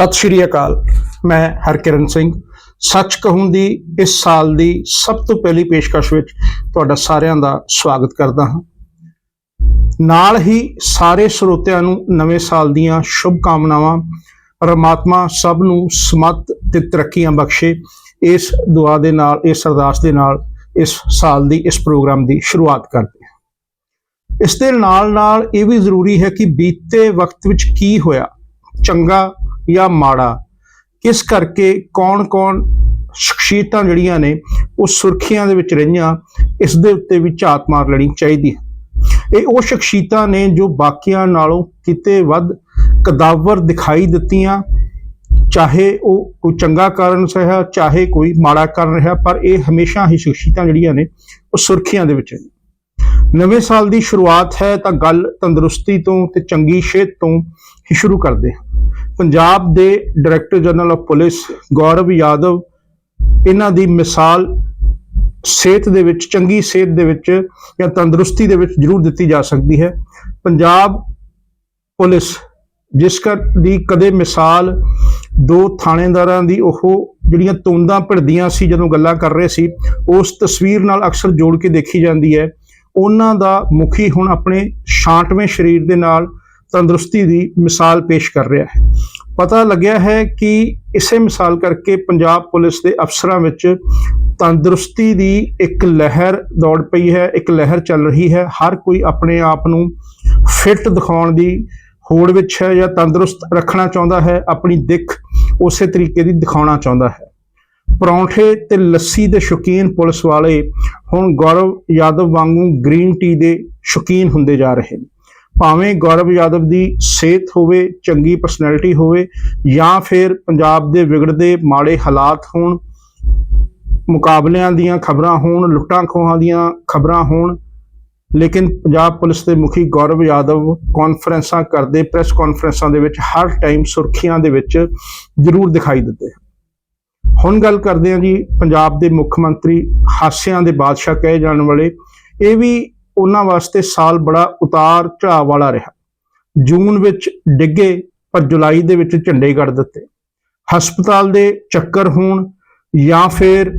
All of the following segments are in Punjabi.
ਸਤਿ ਸ਼੍ਰੀ ਅਕਾਲ, ਮੈਂ ਹਰਕਿਰਨ ਸਿੰਘ। ਸੱਚ ਕਹੂੰ ਦੀ ਇਸ ਸਾਲ ਦੀ ਸਭ ਤੋਂ ਪਹਿਲੀ ਪੇਸ਼ਕਸ਼ ਵਿੱਚ ਤੁਹਾਡਾ ਸਾਰਿਆਂ ਦਾ ਸਵਾਗਤ ਕਰਦਾ ਹਾਂ। ਨਾਲ ਹੀ ਸਾਰੇ ਸਰੋਤਿਆਂ ਨੂੰ ਨਵੇਂ ਸਾਲ ਦੀਆਂ ਸ਼ੁਭ ਕਾਮਨਾਵਾਂ ਪਰਮਾਤਮਾ ਸਭ ਨੂੰ ਸਮਤ ਤੇ ਤਰੱਕੀਆਂ ਬਖਸ਼ੇ ਇਸ ਦੁਆ ਦੇ ਨਾਲ, ਇਸ ਅਰਦਾਸ ਦੇ ਨਾਲ ਇਸ ਸਾਲ ਦੀ, ਇਸ ਪ੍ਰੋਗਰਾਮ ਦੀ ਸ਼ੁਰੂਆਤ ਕਰਦੇ ਹਾਂ। ਇਸ ਦੇ ਨਾਲ ਨਾਲ ਇਹ ਵੀ ਜ਼ਰੂਰੀ ਹੈ ਕਿ ਬੀਤੇ ਵਕਤ ਵਿੱਚ ਕੀ ਹੋਇਆ? ਚੰਗਾ ਜਾਂ ਮਾੜਾ। ਕਿਸ ਕਰਕੇ ਕੌਣ-ਕੌਣ ਸ਼ਖਸੀਅਤਾਂ ਜਿਹੜੀਆਂ ਨੇ, ਉਹ ਸੁਰਖੀਆਂ ਦੇ ਵਿੱਚ ਰਹੀਆਂ, ਇਸ ਦੇ ਉੱਤੇ ਵੀ ਝਾਤ ਮਾਰ ਲੈਣੀ ਚਾਹੀਦੀ ਹੈ। ਇਹ ਉਹ ਸ਼ਖਸੀਅਤਾਂ ਨੇ ਜੋ ਬਾਕੀਆਂ ਨਾਲੋਂ ਕਿਤੇ ਵੱਧ ਕਦਾਵਰ ਦਿਖਾਈ ਦਿੱਤੀਆਂ, ਚਾਹੇ ਉਹ ਕੋਈ ਚੰਗਾ ਕਾਰਨ ਸਹਿਆ ਚਾਹੇ ਕੋਈ ਮਾੜਾ ਕਾਰਨ ਰਿਹਾ, ਪਰ ਇਹ ਹਮੇਸ਼ਾ ਹੀ ਸ਼ਖਸੀਅਤਾਂ ਜਿਹੜੀਆਂ ਨੇ, ਉਹ ਸੁਰਖੀਆਂ ਦੇ ਵਿੱਚ ਨੇ। ਨਵੇਂ ਸਾਲ ਦੀ ਸ਼ੁਰੂਆਤ ਹੈ ਤਾਂ ਗੱਲ ਤੰਦਰੁਸਤੀ ਤੋਂ ਤੇ ਚੰਗੀ ਸਿਹਤ ਤੋਂ ਹੀ ਸ਼ੁਰੂ ਕਰਦੇ ਹਾਂ। ਪੰਜਾਬ ਦੇ director general of police Gaurav Yadav ਇਹਨਾਂ ਦੀ ਮਿਸਾਲ ਸਿਹਤ ਦੇ ਵਿੱਚ, ਚੰਗੀ ਸਿਹਤ ਦੇ ਵਿੱਚ ਜਾਂ ਤੰਦਰੁਸਤੀ ਦੇ ਵਿੱਚ ਜ਼ਰੂਰ ਦਿੱਤੀ ਜਾ ਸਕਦੀ ਹੈ। ਪੰਜਾਬ ਪੁਲਿਸ ਜਿਸ ਕਰ ਦੀ ਕਦੇ ਮਿਸਾਲ ਦੋ ਥਾਣੇਦਾਰਾਂ ਦੀ ਉਹ ਜਿਹੜੀਆਂ ਤੋਂਦਾਂ ਭਿੜਦੀਆਂ ਸੀ ਜਦੋਂ ਗੱਲਾਂ ਕਰ ਰਹੇ ਸੀ, ਉਸ ਤਸਵੀਰ ਨਾਲ ਅਕਸਰ ਜੋੜ ਕੇ ਦੇਖੀ ਜਾਂਦੀ ਹੈ ਉਹਨਾਂ ਦਾ ਮੁਖੀ ਹੁਣ ਆਪਣੇ 66ਵੇਂ ਸਰੀਰ ਦੇ ਨਾਲ ਤੰਦਰੁਸਤੀ ਦੀ ਮਿਸਾਲ ਪੇਸ਼ ਕਰ ਰਿਹਾ ਹੈ। ਪਤਾ ਲੱਗਿਆ ਹੈ ਕਿ ਇਸੇ ਮਿਸਾਲ ਕਰਕੇ ਪੰਜਾਬ ਪੁਲਿਸ ਦੇ ਅਫਸਰਾਂ ਵਿੱਚ ਤੰਦਰੁਸਤੀ ਦੀ ਇੱਕ ਲਹਿਰ ਦੌੜ ਪਈ ਹੈ, ਇੱਕ ਲਹਿਰ ਚੱਲ ਰਹੀ ਹੈ। ਹਰ ਕੋਈ ਆਪਣੇ ਆਪ ਨੂੰ ਫਿੱਟ ਦਿਖਾਉਣ ਦੀ ਹੋੜ ਵਿੱਚ ਹੈ ਜਾਂ ਤੰਦਰੁਸਤ ਰੱਖਣਾ ਚਾਹੁੰਦਾ ਹੈ, ਆਪਣੀ ਦਿੱਖ ਉਸੇ ਤਰੀਕੇ ਦੀ ਦਿਖਾਉਣਾ ਚਾਹੁੰਦਾ ਹੈ। ਪਰੌਂਠੇ ਤੇ ਲੱਸੀ ਦੇ ਸ਼ੌਕੀਨ ਪੁਲਿਸ ਵਾਲੇ ਹੁਣ ਗੌਰਵ ਯਾਦਵ ਵਾਂਗੂ ਗ੍ਰੀਨ ਟੀ ਦੇ ਸ਼ੌਕੀਨ ਹੁੰਦੇ ਜਾ ਰਹੇ ਨੇ। ਭਾਵੇਂ ਗੌਰਵ ਯਾਦਵ ਦੀ ਸਿਹਤ ਹੋਵੇ, ਚੰਗੀ ਪਰਸਨੈਲਿਟੀ ਹੋਵੇ ਜਾਂ ਫਿਰ ਪੰਜਾਬ ਦੇ ਵਿਗੜਦੇ ਮਾੜੇ ਹਾਲਾਤ ਹੋਣ, ਮੁਕਾਬਲਿਆਂ ਦੀਆਂ ਖਬਰਾਂ ਹੋਣ, ਲੁੱਟਾਂ ਖੋਹਾਂ ਦੀਆਂ ਖਬਰਾਂ ਹੋਣ, ਲੇਕਿਨ ਪੰਜਾਬ ਪੁਲਿਸ ਦੇ ਮੁਖੀ ਗੌਰਵ ਯਾਦਵ ਕਾਨਫਰੰਸਾਂ ਕਰਦੇ ਪ੍ਰੈਸ ਕਾਨਫਰੰਸਾਂ ਦੇ ਵਿੱਚ ਹਰ ਟਾਈਮ ਸੁਰਖੀਆਂ ਦੇ ਵਿੱਚ ਜ਼ਰੂਰ ਦਿਖਾਈ ਦਿੰਦੇ ਹਨ। ਹੁਣ ਗੱਲ ਕਰਦੇ ਹਾਂ ਜੀ ਪੰਜਾਬ ਦੇ ਮੁੱਖ ਮੰਤਰੀ ਹਾਸਿਆਂ ਦੇ ਬਾਦਸ਼ਾਹ ਕਹੇ ਜਾਣ ਵਾਲੇ। ਇਹ ਵੀ ਉਹਨਾਂ ਵਾਸਤੇ ਸਾਲ ਬੜਾ ਉਤਾਰ ਚੜਾਅ ਵਾਲਾ ਰਿਹਾ। ਜੂਨ ਵਿੱਚ ਡਿੱਗੇ, ਪਰ ਜੁਲਾਈ ਦੇ ਵਿੱਚ ਝੰਡੇ ਗੱਡ ਦਿੱਤੇ। ਹਸਪਤਾਲ ਦੇ ਚੱਕਰ ਹੋਣ ਜਾਂ ਫਿਰ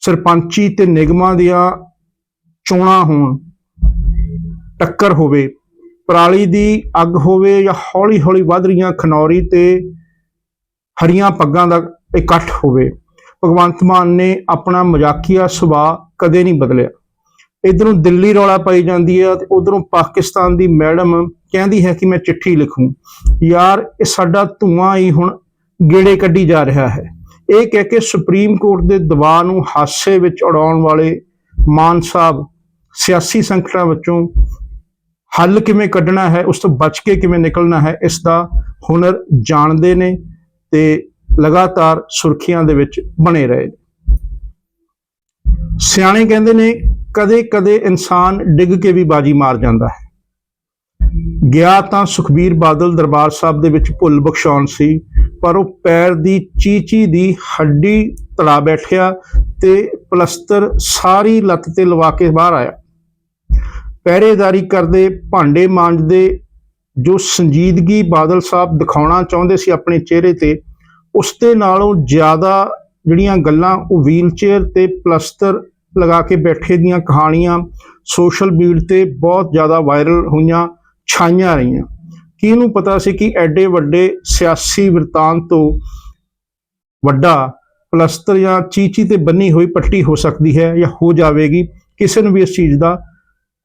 ਸਰਪੰਚੀ ਤੇ ਨਿਗਮਾਂ ਦੀਆਂ ਚੋਣਾਂ ਹੋਣ, ਟੱਕਰ ਹੋਵੇ, ਪਰਾਲੀ ਦੀ ਅੱਗ ਹੋਵੇ ਜਾਂ ਹੌਲੀ-ਹੌਲੀ ਵੱਧ ਰਹੀਆਂ ਖਨੌਰੀ ਤੇ ਹਰੀਆਂ ਪੱਗਾਂ ਦਾ ਇਕੱਠ ਹੋਵੇ। ਭਗਵੰਤ ਮਾਨ ਨੇ ਆਪਣਾ ਮਜ਼ਾਕੀਆ ਸੁਭਾਅ ਕਦੇ ਨਹੀਂ ਬਦਲਿਆ। ਇਧਰੋਂ ਦਿੱਲੀ ਰੌਲਾ ਪਾਈ ਜਾਂਦੀ ਹੈ ਤੇ ਉਧਰੋਂ ਪਾਕਿਸਤਾਨ ਦੀ ਮੈਡਮ ਕਹਿੰਦੀ ਹੈ ਕਿ ਮੈਂ ਚਿੱਠੀ ਲਿਖੂੰ। ਯਾਰ, ਇਹ ਸਾਡਾ ਧੂਆਂ ਹੀ ਹੁਣ ਗੇੜੇ ਕੱਢੀ ਜਾ ਰਿਹਾ ਹੈ। ਇਹ ਕਹਿ ਕੇ ਸੁਪਰੀਮ ਕੋਰਟ ਦੇ ਦਬਾਅ ਨੂੰ ਹਾਸੇ ਵਿੱਚ ਉਡਾਉਣ ਵਾਲੇ ਮਾਨ ਸਾਹਿਬ ਸਿਆਸੀ ਸੰਕਟਾਂ ਵਿੱਚੋਂ ਹੱਲ ਕਿਵੇਂ ਕੱਢਣਾ ਹੈ, ਉਸ ਤੋਂ ਬਚ ਕੇ ਕਿਵੇਂ ਨਿਕਲਣਾ ਹੈ, ਇਸ ਦਾ ਹੁਨਰ ਜਾਣਦੇ ਨੇ ਤੇ ਲਗਾਤਾਰ ਸੁਰਖੀਆਂ ਦੇ ਵਿੱਚ ਬਣੇ ਰਹੇ ਸਿਆਣੇ ਕਹਿੰਦੇ ਨੇ, ਕਦੇ-ਕਦੇ ਇਨਸਾਨ ਡਿੱਗ ਕੇ ਵੀ ਬਾਜੀ ਮਾਰ ਜਾਂਦਾ ਹੈ। ਗਿਆ ਤਾਂ ਸੁਖਬੀਰ ਬਾਦਲ ਦਰਬਾਰ ਸਾਹਿਬ ਦੇ ਵਿੱਚ ਭੁੱਲ ਬਖਸ਼ਾਉਣ ਸੀ, ਪਰ ਉਹ ਪੈਰ ਦੀ ਚੀਚੀ ਦੀ ਹੱਡੀ ਤੜਾ ਬੈਠਿਆ ਤੇ ਪਲਸਤਰ ਸਾਰੀ ਲੱਤ ਤੇ ਲਵਾ ਕੇ ਬਾਹਰ ਆਇਆ। ਪਹਿਰੇਦਾਰੀ ਕਰਦੇ ਭਾਂਡੇ ਮਾਂਜਦੇ ਜੋ ਸੰਜੀਦਗੀ ਬਾਦਲ ਸਾਹਿਬ ਦਿਖਾਉਣਾ ਚਾਹੁੰਦੇ ਸੀ ਆਪਣੇ ਚਿਹਰੇ ਤੇ ਉਸ ਦੇ ਨਾਲੋਂ ਜ਼ਿਆਦਾ ਜਿਹੜੀਆਂ ਗੱਲਾਂ ਉਹ ਵੀਲਚੇਅਰ ਤੇ ਪਲਸਤਰ ਲਗਾ ਕੇ ਬੈਠੇ ਦੀਆਂ ਕਹਾਣੀਆਂ ਸੋਸ਼ਲ ਮੀਡੀਆ ਤੇ ਬਹੁਤ ਜ਼ਿਆਦਾ ਵਾਇਰਲ ਹੋਈਆਂ, ਛਾਈਆਂ ਰਹੀਆਂ। ਕਿਹਨੂੰ ਪਤਾ ਸੀ ਕਿ ਐਡੇ ਵੱਡੇ ਸਿਆਸੀ ਵਰਤਾਂਤ ਤੋਂ ਵੱਡਾ ਪਲਸਤਰ ਜਾਂ ਚੀਚੀ ਤੇ ਬੰਨੀ ਹੋਈ ਪੱਟੀ ਹੋ ਸਕਦੀ ਹੈ ਜਾਂ ਹੋ ਜਾਵੇਗੀ, ਕਿਸੇ ਨੂੰ ਵੀ ਇਸ ਚੀਜ਼ ਦਾ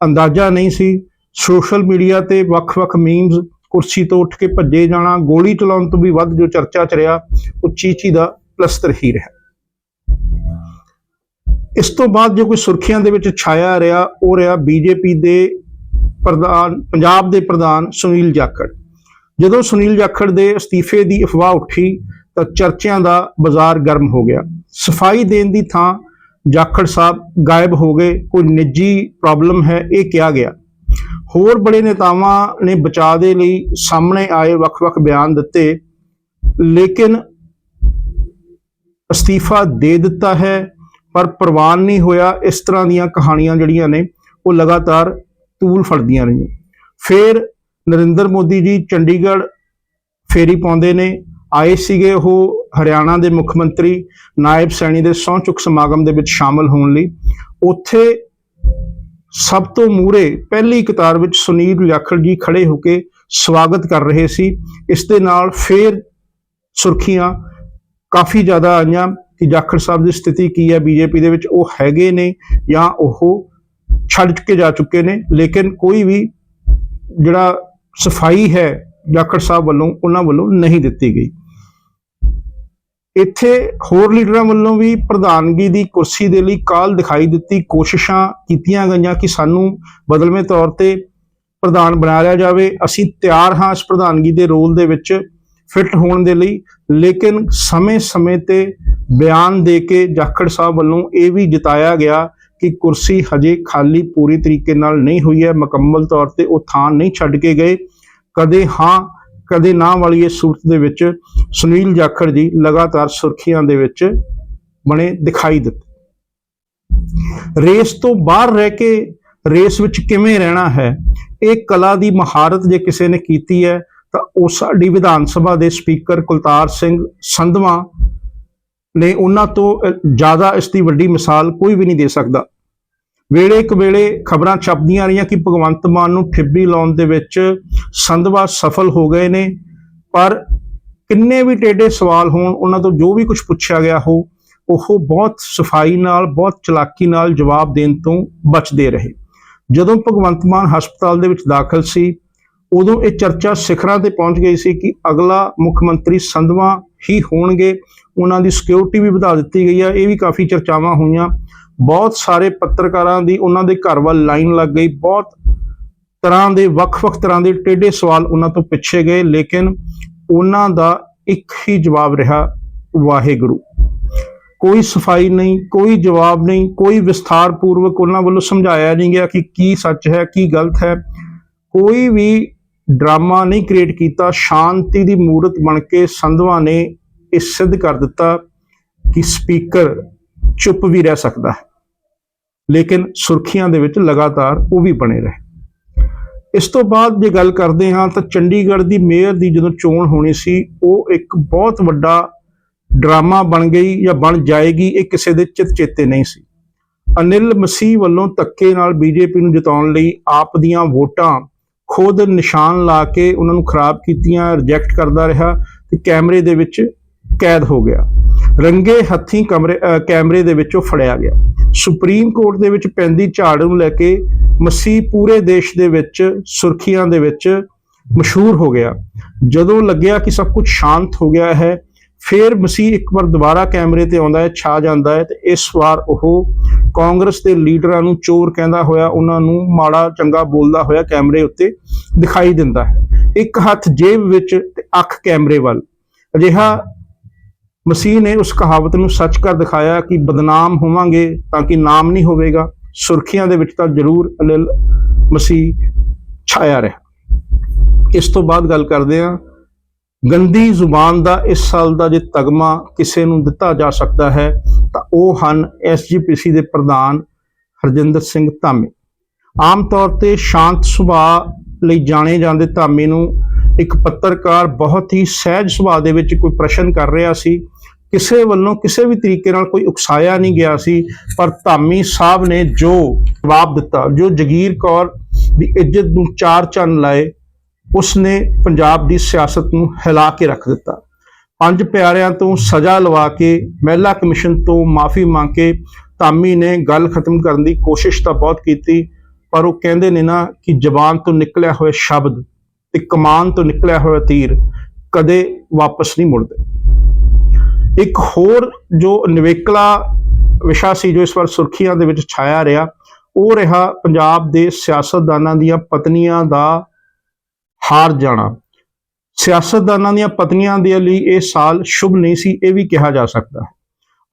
ਅੰਦਾਜ਼ਾ ਨਹੀਂ ਸੀ। ਸੋਸ਼ਲ ਮੀਡੀਆ ਤੇ ਵੱਖ-ਵੱਖ ਮੀਮਸ ਕੁਰਸੀ ਤੋਂ ਉੱਠ ਕੇ ਭੱਜੇ ਜਾਣਾ, ਗੋਲੀ ਚਲਾਉਣ ਤੋਂ ਵੀ ਵੱਧ ਜੋ ਚਰਚਾ ਚ ਰਿਹਾ, ਉਹ ਚੀਚੀ ਦਾ ਪਲਸਤਰ ਹੀ ਰਿਹਾ। ਇਸ ਤੋਂ ਬਾਅਦ ਜੋ ਕੋਈ ਸੁਰਖੀਆਂ ਦੇ ਵਿੱਚ ਛਾਇਆ ਰਿਹਾ, ਉਹ ਰਿਹਾ ਬੀਜੇਪੀ ਦੇ ਪ੍ਰਧਾਨ, ਪੰਜਾਬ ਦੇ ਪ੍ਰਧਾਨ ਸੁਨੀਲ ਜਾਖੜ। ਜਦੋਂ ਸੁਨੀਲ ਜਾਖੜ ਦੇ ਅਸਤੀਫੇ ਦੀ ਅਫਵਾਹ ਉੱਠੀ, ਤਾਂ ਚਰਚਿਆਂ ਦਾ ਬਾਜ਼ਾਰ ਗਰਮ ਹੋ ਗਿਆ। ਸਫ਼ਾਈ ਦੇਣ ਦੀ ਥਾਂ ਜਾਖੜ ਸਾਹਿਬ ਗਾਇਬ ਹੋ ਗਏ। ਕੋਈ ਨਿੱਜੀ ਪ੍ਰੋਬਲਮ ਹੈ, ਇਹ ਕਿਹਾ ਗਿਆ। ਹੋਰ ਬੜੇ ਨੇਤਾਵਾਂ ਨੇ ਬਚਾਅ ਦੇ ਲਈ ਸਾਹਮਣੇ ਆਏ ਵੱਖ-ਵੱਖ ਬਿਆਨ ਦਿੱਤੇ, ਲੇਕਿਨ ਅਸਤੀਫਾ ਦੇ ਦਿੱਤਾ ਹੈ, ਪਰ ਪ੍ਰਵਾਨ ਨਹੀਂ ਹੋਇਆ, ਇਸ ਤਰ੍ਹਾਂ ਦੀਆਂ ਕਹਾਣੀਆਂ ਜਿਹੜੀਆਂ ਨੇ, ਉਹ ਲਗਾਤਾਰ ਤੂਲ ਫੜਦੀਆਂ ਰਹੀਆਂ। ਫਿਰ ਨਰਿੰਦਰ ਮੋਦੀ ਜੀ ਚੰਡੀਗੜ੍ਹ ਫੇਰੀ ਪਾਉਂਦੇ ਨੇ, ਆਏ ਸੀਗੇ ਉਹ ਹਰਿਆਣਾ ਦੇ ਮੁੱਖ ਮੰਤਰੀ, ਨਾਇਬ ਸੈਣੀ ਦੇ ਸਹੁੰ ਚੁੱਕ ਸਮਾਗਮ ਦੇ ਵਿੱਚ ਸ਼ਾਮਲ ਹੋਣ ਲਈ। ਉੱਥੇ ਸਭ ਤੋਂ ਮੂਰੇ ਪਹਿਲੀ ਕਤਾਰ ਵਿੱਚ ਸੁਨੀਲ ਜਾਖੜ ਜੀ ਖੜੇ ਹੋ ਕੇ ਸਵਾਗਤ ਕਰ ਰਹੇ ਸੀ। ਇਸ ਦੇ ਨਾਲ ਫੇਰ ਸੁਰਖੀਆਂ ਕਾਫੀ ਜ਼ਿਆਦਾ ਆਈਆਂ ਕਿ ਜਾਖੜ ਸਾਹਿਬ ਦੀ ਸਥਿਤੀ ਕੀ ਹੈ, ਬੀਜੇਪੀ ਦੇ ਵਿੱਚ ਉਹ ਹੈਗੇ ਨੇ ਜਾਂ ਉਹ ਛੱਡ ਕੇ ਜਾ ਚੁੱਕੇ ਨੇ। ਲੇਕਿਨ ਕੋਈ ਵੀ ਜਿਹੜਾ ਸਫ਼ਾਈ ਹੈ ਜਾਖੜ ਸਾਹਿਬ ਵੱਲੋਂ, ਉਹਨਾਂ ਵੱਲੋਂ ਨਹੀਂ ਦਿੱਤੀ ਗਈ। ਇੱਥੇ ਹੋਰ ਲੀਡਰਾਂ ਵੱਲੋਂ ਵੀ ਪ੍ਰਧਾਨਗੀ ਦੀ ਕੁਰਸੀ ਦੇ ਲਈ ਕਾਲ ਦਿਖਾਈ ਦਿੱਤੀ। ਕੋਸ਼ਿਸ਼ਾਂ ਕੀਤੀਆਂ ਗਈਆਂ ਕਿ ਸਾਨੂੰ ਬਦਲਵੇਂ ਤੌਰ ਤੇ ਪ੍ਰਧਾਨ ਬਣਾ ਲਿਆ ਜਾਵੇ। ਅਸੀਂ ਤਿਆਰ ਹਾਂ ਇਸ ਪ੍ਰਧਾਨਗੀ ਦੇ ਰੋਲ ਦੇ ਵਿੱਚ ਫਿੱਟ ਹੋਣ ਦੇ ਲਈ, ਲੇਕਿਨ ਸਮੇਂ-ਸਮੇਂ ਤੇ ਬਿਆਨ ਦੇ ਕੇ ਜਾਖੜ ਸਾਹਿਬ ਵੱਲੋਂ ਇਹ ਵੀ ਜਤਾਇਆ ਗਿਆ ਕਿ ਕੁਰਸੀ ਹਜੇ ਖਾਲੀ ਪੂਰੀ ਤਰੀਕੇ ਨਾਲ ਨਹੀਂ ਹੋਈ ਹੈ। ਮੁਕੰਮਲ ਤੌਰ ਤੇ ਉਹ ਥਾਂ ਨਹੀਂ ਛੱਡ ਕੇ ਗਏ। ਕਦੇ ਹਾਂ ਕਦੇ ਨਾ ਵਾਲੀ ਇਸ ਸੂਰਤ ਦੇ ਵਿੱਚ ਸੁਨੀਲ ਜਾਖੜ ਜੀ ਲਗਾਤਾਰ ਸੁਰਖੀਆਂ ਦੇ ਵਿੱਚ ਬਣੇ ਦਿਖਾਈ ਦਿੱਤੇ। ਰੇਸ ਤੋਂ ਬਾਹਰ ਰਹਿ ਕੇ ਰੇਸ ਵਿੱਚ ਕਿਵੇਂ ਰਹਿਣਾ ਹੈ, ਇਹ ਕਲਾ ਦੀ ਮਹਾਰਤ ਜੇ ਕਿਸੇ ਨੇ ਕੀਤੀ ਹੈ, ਤਾਂ ਉਹ ਸਾਡੀ ਵਿਧਾਨ ਸਭਾ ਦੇ ਸਪੀਕਰ ਕੁਲਤਾਰ ਸਿੰਘ ਸੰਧਵਾ ਨੇ ਉਹਨਾਂ ਤੋਂ ਜ਼ਿਆਦਾ ਇਸ ਦੀ ਵੱਡੀ ਮਿਸਾਲ ਕੋਈ ਵੀ ਨਹੀਂ ਦੇ ਸਕਦਾ। ਵੇਲੇ ਇੱਕ ਵੇਲੇ ਖਬਰਾਂ ਛਪਦੀਆਂ ਰਹੀਆਂ ਕਿ ਭਗਵੰਤ ਮਾਨ ਨੂੰ ਠਿੱਬੀ ਲਾਉਣ ਦੇ ਵਿੱਚ ਸੰਧਵਾ ਸਫਲ ਹੋ ਗਏ ਨੇ, ਪਰ ਕਿੰਨੇ ਵੀ ਟੇਡੇ ਸਵਾਲ ਹੋਣ, ਉਹਨਾਂ ਤੋਂ ਜੋ ਵੀ ਕੁਝ ਪੁੱਛਿਆ ਗਿਆ ਹੋ, ਉਹ ਬਹੁਤ ਸਫ਼ਾਈ ਨਾਲ, ਬਹੁਤ ਚਲਾਕੀ ਨਾਲ ਜਵਾਬ ਦੇਣ ਤੋਂ ਬਚਦੇ ਰਹੇ। ਜਦੋਂ ਭਗਵੰਤ ਮਾਨ ਹਸਪਤਾਲ ਦੇ ਵਿੱਚ ਦਾਖਲ ਸੀ, ਉਦੋਂ ਇਹ ਚਰਚਾ ਸਿਖਰਾਂ ਤੇ ਪਹੁੰਚ ਗਈ ਸੀ ਕਿ ਅਗਲਾ ਮੁੱਖ ਮੰਤਰੀ ਸੰਧਵਾ ਹੀ ਹੋਣਗੇ, ਉਹਨਾਂ ਦੀ ਸਿਕਿਉਰਿਟੀ ਵੀ ਵਧਾ ਦਿੱਤੀ ਗਈ ਹੈ ਇਹ ਵੀ ਕਾਫੀ ਚਰਚਾਵਾਂ ਹੋਈਆਂ। ਬਹੁਤ ਸਾਰੇ ਪੱਤਰਕਾਰਾਂ ਦੀ ਉਹਨਾਂ ਦੇ ਘਰ ਵੱਲ ਲਾਈਨ ਲੱਗ ਗਈ। ਬਹੁਤ ਤਰ੍ਹਾਂ ਦੇ, ਵੱਖ-ਵੱਖ ਤਰ੍ਹਾਂ ਦੇ ਟੇਢੇ ਸਵਾਲ ਉਹਨਾਂ ਤੋਂ ਪਿੱਛੇ ਗਏ, ਲੇਕਿਨ ਉਹਨਾਂ ਦਾ ਇੱਕ ਹੀ ਜਵਾਬ ਰਿਹਾ, ਵਾਹਿਗੁਰੂ। ਕੋਈ ਸਫ਼ਾਈ ਨਹੀਂ, ਕੋਈ ਜਵਾਬ ਨਹੀਂ, ਕੋਈ ਵਿਸਥਾਰ ਪੂਰਵਕ ਉਹਨਾਂ ਵੱਲੋਂ ਸਮਝਾਇਆ ਨਹੀਂ ਗਿਆ ਕਿ ਕੀ ਸੱਚ ਹੈ, ਕੀ ਗਲਤ ਹੈ। ਕੋਈ ਵੀ ਡਰਾਮਾ ਨਹੀਂ ਕ੍ਰੀਏਟ ਕੀਤਾ। ਸ਼ਾਂਤੀ ਦੀ ਮੂਰਤ ਬਣ ਕੇ ਸੰਧਵਾ ਨੇ ਇਹ ਸਿੱਧ ਕਰ ਦਿੱਤਾ ਕਿ ਸਪੀਕਰ ਚੁੱਪ ਵੀ ਰਹਿ ਸਕਦਾ ਹੈ। ਲੇਕਿਨ ਸੁਰਖੀਆਂ ਦੇ ਵਿੱਚ ਲਗਾਤਾਰ ਉਹ ਵੀ ਬਣੇ ਰਹੇ। ਇਸ ਤੋਂ ਬਾਅਦ ਜੇ ਗੱਲ ਕਰਦੇ ਹਾਂ ਤਾਂ ਚੰਡੀਗੜ੍ਹ ਦੀ ਮੇਅਰ ਦੀ ਜਦੋਂ ਚੋਣ ਹੋਣੀ ਸੀ, ਉਹ ਇੱਕ ਬਹੁਤ ਵੱਡਾ ਡਰਾਮਾ ਬਣ ਗਈ ਜਾਂ ਬਣ ਜਾਏਗੀ, ਇਹ ਕਿਸੇ ਦੇ ਚਿਤ ਚੇਤੇ ਨਹੀਂ ਸੀ। ਅਨਿਲ ਮਸੀਹ ਵੱਲੋਂ ਧੱਕੇ ਨਾਲ ਬੀਜੇਪੀ ਨੂੰ ਜਿਤਾਉਣ ਲਈ ਆਪ ਦੀਆਂ ਵੋਟਾਂ ਖੁਦ ਨਿਸ਼ਾਨ ਲਾ ਕੇ ਉਹਨਾਂ ਨੂੰ ਖਰਾਬ ਕੀਤੀਆਂ, ਰਿਜੈਕਟ ਕਰਦਾ ਰਿਹਾ ਤੇ ਕੈਮਰੇ ਦੇ ਵਿੱਚ ਕੈਦ ਹੋ ਗਿਆ। ਰੰਗੇ ਹੱਥੀਂ ਕਮਰੇ ਕੈਮਰੇ ਦੇ ਵਿੱਚੋਂ ਫੜਿਆ ਗਿਆ। ਸੁਪਰੀਮ ਕੋਰਟ ਦੇ ਵਿੱਚ ਪੈਂਦੀ ਝਾੜ ਨੂੰ ਲੈ ਕੇ ਮਸੀਹ ਪੂਰੇ ਦੇਸ਼ ਦੇ ਵਿੱਚ, ਸੁਰਖੀਆਂ ਦੇ ਵਿੱਚ ਮਸ਼ਹੂਰ ਹੋ ਗਿਆ। ਜਦੋਂ ਲੱਗਿਆ ਕਿ ਸਭ ਕੁਝ ਸ਼ਾਂਤ ਹੋ ਗਿਆ ਹੈ, ਫਿਰ ਮਸੀਹ ਇੱਕ ਵਾਰ ਦੁਬਾਰਾ ਕੈਮਰੇ ਤੇ ਆਉਂਦਾ ਹੈ, ਛਾ ਜਾਂਦਾ ਹੈ ਤੇ ਇਸ ਵਾਰ ਉਹ ਕਾਂਗਰਸ ਦੇ ਲੀਡਰਾਂ ਨੂੰ ਚੋਰ ਕਹਿੰਦਾ ਹੋਇਆ, ਉਹਨਾਂ ਨੂੰ ਮਾੜਾ ਚੰਗਾ ਬੋਲਦਾ ਹੋਇਆ ਕੈਮਰੇ ਉੱਤੇ ਦਿਖਾਈ ਦਿੰਦਾ ਹੈ। ਇੱਕ ਹੱਥ ਜੇਬ ਵਿੱਚ ਤੇ ਅੱਖ ਕੈਮਰੇ ਵੱਲ। ਅਜਿਹਾ ਮਸੀਹ ਨੇ ਉਸ ਕਹਾਵਤ ਨੂੰ ਸੱਚ ਕਰ ਦਿਖਾਇਆ ਕਿ ਬਦਨਾਮ ਹੋਵਾਂਗੇ ਤਾਂ ਕਿ ਨਾਮ ਨਹੀਂ ਹੋਵੇਗਾ। ਸੁਰਖੀਆਂ ਦੇ ਵਿੱਚ ਤਾਂ ਜ਼ਰੂਰ ਅਲਿਲ ਮਸੀਹ ਛਾਇਆ ਰਿਹਾ। ਇਸ ਤੋਂ ਬਾਅਦ ਗੱਲ ਕਰਦੇ ਹਾਂ। ਗੰਦੀ ਜ਼ੁਬਾਨ ਦਾ ਇਸ ਸਾਲ ਦਾ ਜੇ ਤਗਮਾ ਕਿਸੇ ਨੂੰ ਦਿੱਤਾ ਜਾ ਸਕਦਾ ਹੈ, ਤਾਂ ਉਹ ਹਨ ਐਸਜੀਪੀਸੀ ਦੇ ਪ੍ਰਧਾਨ ਹਰਜਿੰਦਰ ਸਿੰਘ ਧਾਮੀ। ਆਮ ਤੌਰ ਤੇ ਸ਼ਾਂਤ ਸੁਭਾਅ ਲਈ ਜਾਣੇ ਜਾਂਦੇ ਧਾਮੀ ਨੂੰ ਇੱਕ ਪੱਤਰਕਾਰ ਬਹੁਤ ਹੀ ਸਹਿਜ ਸੁਭਾਅ ਦੇ ਵਿੱਚ ਕੋਈ ਪ੍ਰਸ਼ਨ ਕਰ ਰਿਹਾ ਸੀ। ਕਿਸੇ ਵੱਲੋਂ ਕਿਸੇ ਵੀ ਤਰੀਕੇ ਨਾਲ ਕੋਈ ਉਕਸਾਇਆ ਨਹੀਂ ਗਿਆ ਸੀ, ਪਰ ਧਾਮੀ ਸਾਹਿਬ ਨੇ ਜੋ ਜਵਾਬ ਦਿੱਤਾ, ਜੋ ਜਗੀਰ ਕੌਰ ਦੀ ਇੱਜ਼ਤ ਨੂੰ ਚਾਰ ਚੰਨ ਲਾਏ, ਉਸਨੇ ਪੰਜਾਬ ਦੀ ਸਿਆਸਤ ਨੂੰ ਹਿਲਾ ਕੇ ਰੱਖ ਦਿੱਤਾ। ਪੰਜ ਪਿਆਰਿਆਂ ਤੋਂ ਸਜ਼ਾ ਲਵਾ ਕੇ, ਮਹਿਲਾ ਕਮਿਸ਼ਨ ਤੋਂ ਮਾਫੀ ਮੰਗ ਕੇ ਧਾਮੀ ਨੇ ਗੱਲ ਖਤਮ ਕਰਨ ਦੀ ਕੋਸ਼ਿਸ਼ ਤਾਂ ਬਹੁਤ ਕੀਤੀ, ਪਰ ਉਹ ਕਹਿੰਦੇ ਨੇ ਨਾ ਕਿ ਜ਼ਬਾਨ ਤੋਂ ਨਿਕਲਿਆ ਹੋਇਆ ਸ਼ਬਦ ਤੇ ਕਮਾਨ ਤੋਂ ਨਿਕਲਿਆ ਹੋਇਆ ਤੀਰ ਕਦੇ ਵਾਪਸ ਨਹੀਂ ਮੁੜਦੇ। ਇੱਕ ਹੋਰ ਜੋ ਨਿਵੇਕਲਾ ਵਿਸ਼ਾ ਸੀ ਜੋ ਇਸ ਵਾਰ ਸੁਰਖੀਆਂ ਦੇ ਵਿੱਚ ਛਾਇਆ ਰਿਹਾ, ਉਹ ਰਿਹਾ ਪੰਜਾਬ ਦੇ ਸਿਆਸਤਦਾਨਾਂ ਦੀਆਂ ਪਤਨੀਆਂ ਦਾ ਹਾਰ ਜਾਣਾ। ਸਿਆਸਤਦਾਨਾਂ ਦੀਆਂ ਪਤਨੀਆਂ ਦੇ ਲਈ ਇਹ ਸਾਲ ਸ਼ੁਭ ਨਹੀਂ ਸੀ, ਇਹ ਵੀ ਕਿਹਾ ਜਾ ਸਕਦਾ।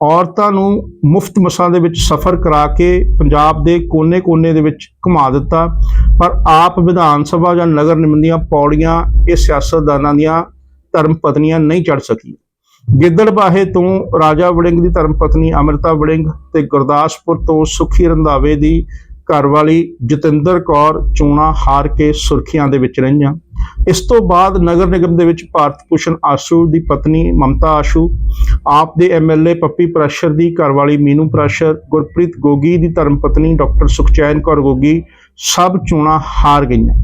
ਔਰਤਾਂ ਨੂੰ ਮੁਫਤ ਮਸਾਂ ਦੇ ਵਿੱਚ ਸਫ਼ਰ ਕਰਾ ਕੇ ਪੰਜਾਬ ਦੇ ਕੋਨੇ-ਕੋਨੇ ਦੇ ਵਿੱਚ ਘੁਮਾ ਦਿੱਤਾ, ਪਰ ਆਪ ਵਿਧਾਨ ਸਭਾ ਜਾਂ ਨਗਰ ਨਿਗਮ ਦੀਆਂ ਪੌੜੀਆਂ ਇਹ ਸਿਆਸਤਦਾਨਾਂ ਦੀਆਂ ਧਰਮ ਪਤਨੀਆਂ ਨਹੀਂ ਚੜ ਸਕੀਆਂ। ਗਿੱਦੜਬਾਹੇ ਤੋਂ ਰਾਜਾ ਵੜਿੰਗ ਦੀ ਧਰਮ ਪਤਨੀ ਅਮ੍ਰਿਤਾ ਵੜਿੰਗ ਤੇ ਗੁਰਦਾਸਪੁਰ ਤੋਂ ਸੁਖੀ ਰੰਧਾਵੇ ਦੀ ਘਰਵਾਲੀ ਜਤਿੰਦਰ ਕੌਰ ਚੋਣਾ ਹਾਰ ਕੇ ਸੁਰਖੀਆਂ ਦੇ ਵਿੱਚ ਰਹੀਆਂ। ਇਸ ਤੋਂ ਬਾਅਦ ਨਗਰ ਨਿਗਮ ਦੇ ਵਿੱਚ ਭਾਰਤ ਭੂਸ਼ਣ ਆਸ਼ੂ ਦੀ ਪਤਨੀ ਮਮਤਾ ਆਸ਼ੂ, ਆਪ ਦੇ ਐਮਐਲਏ ਪੱਪੀ ਪ੍ਰੈਸ਼ਰ ਦੀ ਘਰਵਾਲੀ ਮੀਨੂ ਪ੍ਰੈਸ਼ਰ, ਗੁਰਪ੍ਰੀਤ ਗੋਗੀ ਦੀ ਧਰਮ ਪਤਨੀ ਡਾਕਟਰ ਸੁਖਚੈਨ ਕੌਰ ਗੋਗੀ ਸਭ ਚੋਣਾਂ ਹਾਰ ਗਈਆਂ।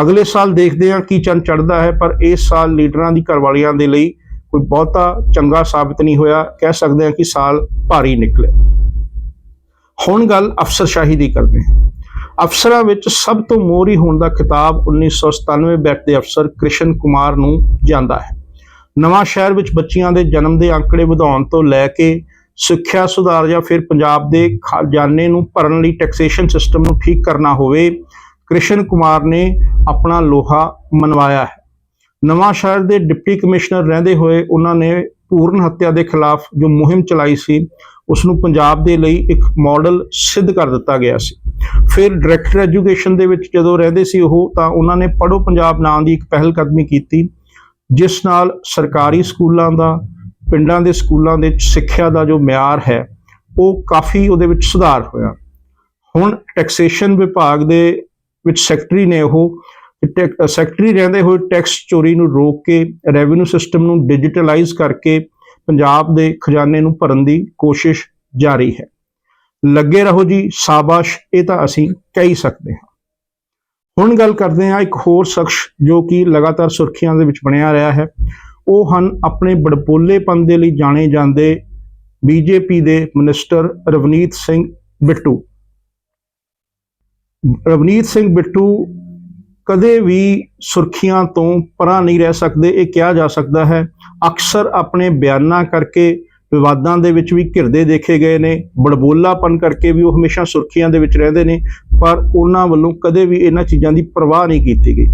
ਅਗਲੇ ਸਾਲ ਦੇਖਦੇ ਹਾਂ ਕੀ ਚੰਨ ਚੜਦਾ ਹੈ, ਪਰ ਇਸ ਸਾਲ ਲੀਡਰਾਂ ਦੀ ਘਰਵਾਲੀਆਂ ਦੇ ਲਈ ਕੋਈ ਬਹੁਤਾ ਚੰਗਾ ਸਾਬਤ ਨਹੀਂ ਹੋਇਆ, ਕਹਿ ਸਕਦੇ ਹਾਂ ਕਿ ਸਾਲ ਭਾਰੀ ਨਿਕਲੇ। ਹੁਣ ਗੱਲ ਅਫਸਰਸ਼ਾਹੀ ਦੀ ਕਰਦੇ ਹਾਂ। ਅਫਸਰਾਂ ਵਿੱਚ ਸਭ ਤੋਂ ਮੋਹਰੀ ਹੋਣ ਦਾ ਖਿਤਾਬ 1997 ਬੈਚ ਦੇ ਅਫਸਰ ਕ੍ਰਿਸ਼ਨ ਕੁਮਾਰ ਨੂੰ ਜਾਂਦਾ ਹੈ। ਨਵਾਂ ਸ਼ਹਿਰ ਵਿੱਚ ਬੱਚੀਆਂ ਦੇ ਜਨਮ ਦੇ ਅੰਕੜੇ ਵਧਾਉਣ ਤੋਂ ਲੈ ਕੇ ਸਿੱਖਿਆ ਸੁਧਾਰ ਜਾਂ ਫਿਰ ਪੰਜਾਬ ਦੇ ਖਜ਼ਾਨੇ ਨੂੰ ਭਰਨ ਲਈ ਟੈਕਸੇਸ਼ਨ ਸਿਸਟਮ ਨੂੰ ਠੀਕ ਕਰਨਾ ਹੋਵੇ, ਕ੍ਰਿਸ਼ਨ ਕੁਮਾਰ ਨੇ ਆਪਣਾ ਲੋਹਾ ਮਨਵਾਇਆ ਹੈ। ਨਵਾਂ ਸ਼ਹਿਰ ਦੇ ਡਿਪਟੀ ਕਮਿਸ਼ਨਰ ਰਹਿੰਦੇ ਹੋਏ ਉਹਨਾਂ ਨੇ ਪੂਰਨ ਹੱਤਿਆ ਦੇ ਖਿਲਾਫ ਜੋ ਮੁਹਿੰਮ ਚਲਾਈ ਸੀ ਉਸ ਨੂੰ ਪੰਜਾਬ ਦੇ ਲਈ ਇੱਕ ਮਾਡਲ ਸਿੱਧ ਕਰ ਦਿੱਤਾ ਗਿਆ ਸੀ। ਫਿਰ ਡਾਇਰੈਕਟਰ ਐਜੂਕੇਸ਼ਨ ਦੇ ਵਿੱਚ ਜਦੋਂ ਰਹਿੰਦੇ ਸੀ ਉਹ, ਤਾਂ ਉਹਨਾਂ ਨੇ ਪੜੋ ਪੰਜਾਬ ਨਾਂ ਦੀ ਇੱਕ ਪਹਿਲ ਕਦਮੀ ਕੀਤੀ, ਜਿਸ ਨਾਲ ਸਰਕਾਰੀ ਸਕੂਲਾਂ ਦਾ, ਪਿੰਡਾਂ ਦੇ ਸਕੂਲਾਂ ਦੇ ਸਿੱਖਿਆ ਦਾ ਜੋ ਮਿਆਰ ਹੈ, ਉਹ ਕਾਫੀ ਉਹਦੇ ਵਿੱਚ ਸੁਧਾਰ ਹੋਇਆ। ਹੁਣ ਟੈਕਸੇਸ਼ਨ ਵਿਭਾਗ ਦੇ ਵਿੱਚ ਸੈਕਟਰੀ ਨੇ ਉਹ ਸੈਕਟਰੀ ਰਹਿੰਦੇ ਹੋਏ ਟੈਕਸ ਚੋਰੀ ਨੂੰ ਰੋਕ ਕੇ ਰੈਵਨਿਊ ਸਿਸਟਮ ਨੂੰ ਡਿਜੀਟਲਾਈਜ਼ ਕਰਕੇ ਪੰਜਾਬ ਦੇ ਖਜ਼ਾਨੇ ਨੂੰ ਭਰਨ ਦੀ ਕੋਸ਼ਿਸ਼ ਜਾਰੀ ਹੈ। ਲੱਗੇ ਰਹੋ ਜੀ, ਸਾਬਾਸ਼, ਇਹ ਤਾਂ ਅਸੀਂ ਕਹਿ ਹੀ ਸਕਦੇ ਹਾਂ। ਹੁਣ ਗੱਲ ਕਰਦੇ ਹਾਂ ਇੱਕ ਹੋਰ ਸ਼ਖਸ ਜੋ ਕਿ ਲਗਾਤਾਰ ਸੁਰਖੀਆਂ ਦੇ ਵਿੱਚ ਬਣਿਆ ਰਿਹਾ ਹੈ। ਉਹ ਹਨ ਆਪਣੇ ਬੜਪੋਲੇਪਨ ਦੇ ਲਈ ਜਾਣੇ ਜਾਂਦੇ ਬੀਜੇਪੀ ਦੇ ਮਿਨਿਸਟਰ ਰਵਨੀਤ ਸਿੰਘ ਬਿੱਟੂ। ਰਵਨੀਤ ਸਿੰਘ ਬਿੱਟੂ ਕਦੇ ਵੀ ਸੁਰਖੀਆਂ ਤੋਂ ਪਰਾਂ ਨਹੀਂ ਰਹਿ ਸਕਦੇ। ਇਹ ਕਿਹਾ ਜਾ ਸਕਦਾ ਹੈ, ਅਕਸਰ ਆਪਣੇ ਬਿਆਨਾਂ ਕਰਕੇ ਵਿਵਾਦਾਂ ਦੇ ਵਿੱਚ ਵੀ ਘਿਰਦੇ ਦੇਖੇ ਗਏ ਨੇ, ਬੜਬੋਲਾਪਨ ਕਰਕੇ ਵੀ ਉਹ ਹਮੇਸ਼ਾ ਸੁਰਖੀਆਂ ਦੇ ਵਿੱਚ ਰਹਿੰਦੇ ਨੇ, ਪਰ ਉਹਨਾਂ ਵੱਲੋਂ ਕਦੇ ਵੀ ਇਹਨਾਂ ਚੀਜ਼ਾਂ ਦੀ ਪਰਵਾਹ ਨਹੀਂ ਕੀਤੀ ਗਈ।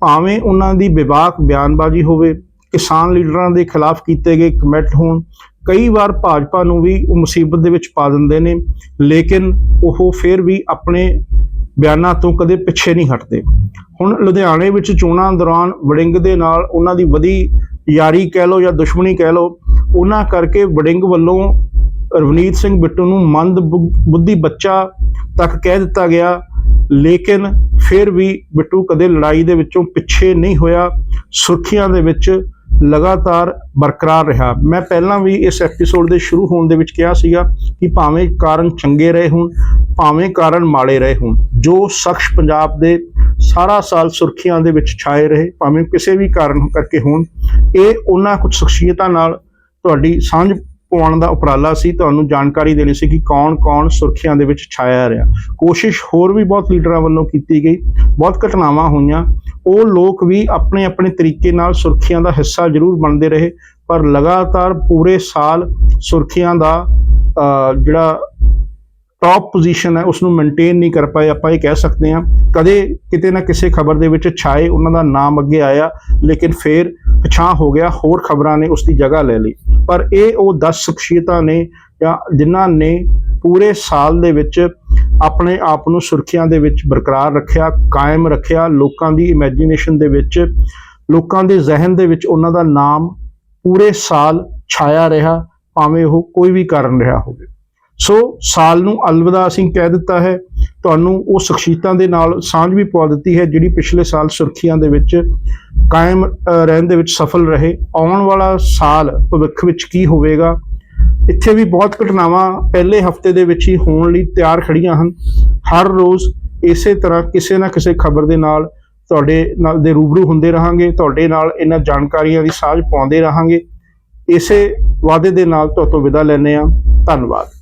ਭਾਵੇਂ ਉਹਨਾਂ ਦੀ ਵਿਵਾਕ ਬਿਆਨਬਾਜ਼ੀ ਹੋਵੇ, ਕਿਸਾਨ ਲੀਡਰਾਂ ਦੇ ਖਿਲਾਫ ਕੀਤੇ ਗਏ ਕਮੈਂਟ ਹੋਣ, ਕਈ ਵਾਰ ਭਾਜਪਾ ਨੂੰ ਵੀ ਉਹ ਮੁਸੀਬਤ ਦੇ ਵਿੱਚ ਪਾ ਦਿੰਦੇ ਨੇ, ਲੇਕਿਨ ਉਹ ਫਿਰ ਵੀ ਆਪਣੇ ਬਿਆਨਾਂ ਤੋਂ ਕਦੇ ਪਿੱਛੇ ਨਹੀਂ ਹਟਦੇ। ਹੁਣ ਲੁਧਿਆਣੇ ਵਿੱਚ ਚੋਣਾਂ ਦੌਰਾਨ ਵੜਿੰਗ ਦੇ ਨਾਲ ਉਹਨਾਂ ਦੀ ਵਧੀ ਯਾਰੀ ਕਹਿ ਲਓ ਜਾਂ ਦੁਸ਼ਮਣੀ ਕਹਿ ਲਓ, ਉਹਨਾਂ ਕਰਕੇ ਵੜਿੰਗ ਵੱਲੋਂ ਰਵਨੀਤ ਸਿੰਘ ਬਿੱਟੂ ਨੂੰ ਮੰਦ ਬੁ- ਬੁੱਧੀ ਬੱਚਾ ਤੱਕ ਕਹਿ ਦਿੱਤਾ ਗਿਆ, ਲੇਕਿਨ ਫਿਰ ਵੀ ਬਿੱਟੂ ਕਦੇ ਲੜਾਈ ਦੇ ਵਿੱਚੋਂ ਪਿੱਛੇ ਨਹੀਂ ਹੋਇਆ। ਸੁਰਖੀਆਂ ਦੇ ਵਿੱਚ ਲਗਾਤਾਰ ਬਰਕਰਾਰ ਰਿਹਾ। ਮੈਂ ਪਹਿਲਾਂ ਵੀ ਇਸ ਐਪੀਸੋਡ ਦੇ ਸ਼ੁਰੂ ਹੋਣ ਦੇ ਵਿੱਚ ਕਿਹਾ ਸੀਗਾ ਕਿ ਭਾਵੇਂ ਕਾਰਨ ਚੰਗੇ ਰਹੇ ਹੋਣ, ਭਾਵੇਂ ਕਾਰਨ ਮਾੜੇ ਰਹੇ ਹੋਣ, ਜੋ ਸ਼ਖਸ ਪੰਜਾਬ ਦੇ ਸਾਰਾ ਸਾਲ ਸੁਰਖੀਆਂ ਦੇ ਵਿੱਚ ਛਾਏ ਰਹੇ, ਭਾਵੇਂ ਕਿਸੇ ਵੀ ਕਾਰਨ ਕਰਕੇ ਹੋਣ, ਇਹ ਉਹਨਾਂ ਕੁਝ ਸ਼ਖਸੀਅਤਾਂ ਨਾਲ ਤੁਹਾਡੀ ਸਾਂਝ ਪਾਉਣ ਦਾ ਉਪਰਾਲਾ ਸੀ ਤੁਹਾਨੂੰ ਜਾਣਕਾਰੀ ਦੇਣੀ ਸੀ ਕਿ ਕੌਣ-ਕੌਣ ਸੁਰਖੀਆਂ ਦੇ ਵਿੱਚ ਛਾਇਆ ਰਿਹਾ। ਕੋਸ਼ਿਸ਼ ਹੋਰ ਵੀ ਬਹੁਤ ਲੀਡਰਾਂ ਵੱਲੋਂ ਕੀਤੀ ਗਈ ਬਹੁਤ ਘਟਨਾਵਾਂ ਹੋਈਆਂ। ਉਹ ਲੋਕ ਵੀ ਆਪਣੇ ਆਪਣੇ ਤਰੀਕੇ ਨਾਲ ਸੁਰਖੀਆਂ ਦਾ ਹਿੱਸਾ ਜ਼ਰੂਰ ਬਣਦੇ ਰਹੇ ਪਰ ਲਗਾਤਾਰ ਪੂਰੇ ਸਾਲ ਸੁਰਖੀਆਂ ਦਾ ਅਹ, ਜਿਹੜਾ ਟੌਪ ਪੋਜੀਸ਼ਨ ਹੈ ਉਸ ਨੂੰ ਮੇਨਟੇਨ ਨਹੀਂ ਕਰ ਪਾਏ, ਆਪਾਂ ਇਹ ਕਹਿ ਸਕਦੇ ਹਾਂ। ਕਦੇ ਕਿਤੇ ਨਾ ਕਿਸੇ ਖਬਰ ਦੇ ਵਿੱਚ ਛਾਏ, ਉਹਨਾਂ ਦਾ ਨਾਮ ਅੱਗੇ ਆਇਆ, ਲੇਕਿਨ ਫਿਰ ਪਛਾਣ ਹੋ ਗਿਆ, ਹੋਰ ਖਬਰਾਂ ਨੇ ਉਸ ਦੀ ਜਗ੍ਹਾ ਲੈ ਲਈ। ਪਰ ਇਹ ਉਹ 10 ਸ਼ਖਸੀਅਤਾਂ ਨੇ, ਜਾਂ ਜਿਨ੍ਹਾਂ ਨੇ ਪੂਰੇ ਸਾਲ ਦੇ ਵਿੱਚ ਆਪਣੇ ਆਪ ਨੂੰ ਸੁਰਖੀਆਂ ਦੇ ਵਿੱਚ ਬਰਕਰਾਰ ਰੱਖਿਆ, ਕਾਇਮ ਰੱਖਿਆ, ਲੋਕਾਂ ਦੀ ਇਮੇਜਿਨੇਸ਼ਨ ਦੇ ਵਿੱਚ, ਲੋਕਾਂ ਦੇ ਜ਼ਿਹਨ ਦੇ ਵਿੱਚ ਉਹਨਾਂ ਦਾ ਨਾਮ ਪੂਰੇ ਸਾਲ ਛਾਇਆ ਰਿਹਾ, ਭਾਵੇਂ ਉਹ ਕੋਈ ਵੀ ਕਾਰਨ ਰਿਹਾ ਹੋਵੇ। ਸੋ ਸਾਲ ਨੂੰ ਅਲਵਿਦਾ ਅਸੀਂ ਕਹਿ ਦਿੱਤਾ ਹੈ, ਤੁਹਾਨੂੰ ਉਹ ਸ਼ਖਸੀਅਤਾਂ ਦੇ ਨਾਲ ਸਾਂਝ ਵੀ ਪਵਾ ਦਿੱਤੀ ਹੈ ਜਿਹੜੀ ਪਿਛਲੇ ਸਾਲ ਸੁਰਖੀਆਂ ਦੇ ਵਿੱਚ ਕਾਇਮ ਰਹਿਣ ਦੇ ਵਿੱਚ ਸਫਲ ਰਹੇ। ਆਉਣ ਵਾਲਾ ਸਾਲ ਭਵਿੱਖ ਵਿੱਚ ਕੀ ਹੋਵੇਗਾ? ਇੱਥੇ ਵੀ ਬਹੁਤ ਘਟਨਾਵਾਂ ਪਹਿਲੇ ਹਫ਼ਤੇ ਦੇ ਵਿੱਚ ਹੀ ਹੋਣ ਲਈ ਤਿਆਰ ਖੜੀਆਂ ਹਨ। ਹਰ ਰੋਜ਼ ਇਸੇ ਤਰ੍ਹਾਂ ਕਿਸੇ ਨਾ ਕਿਸੇ ਖਬਰ ਦੇ ਨਾਲ ਤੁਹਾਡੇ ਨਾਲ ਦੇ ਰੂਬਰੂ ਹੁੰਦੇ ਰਹਾਂਗੇ, ਤੁਹਾਡੇ ਨਾਲ ਇਹਨਾਂ ਜਾਣਕਾਰੀਆਂ ਦੀ ਸਾਂਝ ਪਾਉਂਦੇ ਰਹਾਂਗੇ। ਇਸੇ ਵਾਅਦੇ ਦੇ ਨਾਲ ਤੁਹਾਡੇ ਵਿਦਾ ਲੈਂਦੇ ਹਾਂ। ਧੰਨਵਾਦ।